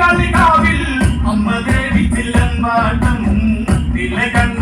കളിതാവിൽ അമ്മ ദേവി ചില്ലൻ പാട്ടം നില കണ്ട